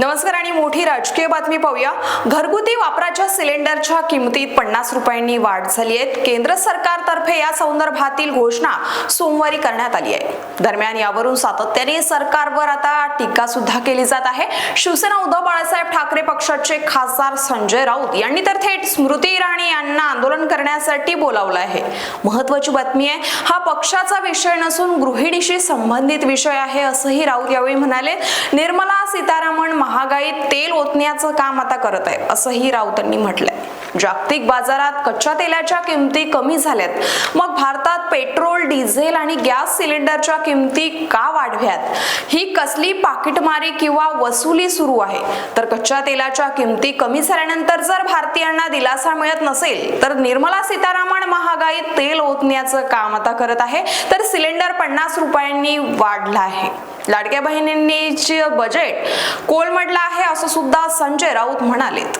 नमस्कार आणि मोठी राजकीय बातमी पाहूया. घरगुती वापराच्या सिलेंडरच्या किमतीत पन्नास रुपयांनी वाढ झाली आहे. केंद्र सरकारतर्फे या संदर्भातील घोषणा सोमवारी करण्यात आली आहे. दरम्यान यावरून सातत्याने सरकारवर आता टीका सुद्धा केली जात आहे. शिवसेना उद्धव बाळासाहेब ठाकरे पक्षाचे खासदार संजय राऊत यांनी तर थेट स्मृती इराणी यांना आंदोलन करण्यासाठी बोलावलं आहे. महत्वाची बातमी आहे हा पक्षाचा विषय नसून गृहिणीशी संबंधित विषय आहे असंही राऊत यावेळी म्हणाले. निर्मला सीतारामन महागाईत तेल ओतण्याचं काम आता करत आहे असंही राऊतांनी म्हटलंय. जागतिक बाजारात कच्च्या तेलाच्या किमती कमी झाल्यात. मग भारतात पेट्रोल डिझेल आणि गॅस सिलेंडरच्या किमती का वाढव्यात? ही कसली पाकिटमारी किंवा वसुली सुरू आहे? तर कच्च्या तेलाच्या किमती कमी झाल्यानंतर जर भारतीयांना दिलासा मिळत नसेल तर निर्मला सीतारामन महागाईत तेल ओतण्याचं काम आता करत आहे. तर सिलेंडर पन्नास रुपयांनी वाढला आहे. लाडक्या बहिणींनीचे बजेट कोलमडलं आहे असं सुद्धा संजय राऊत म्हणालेत.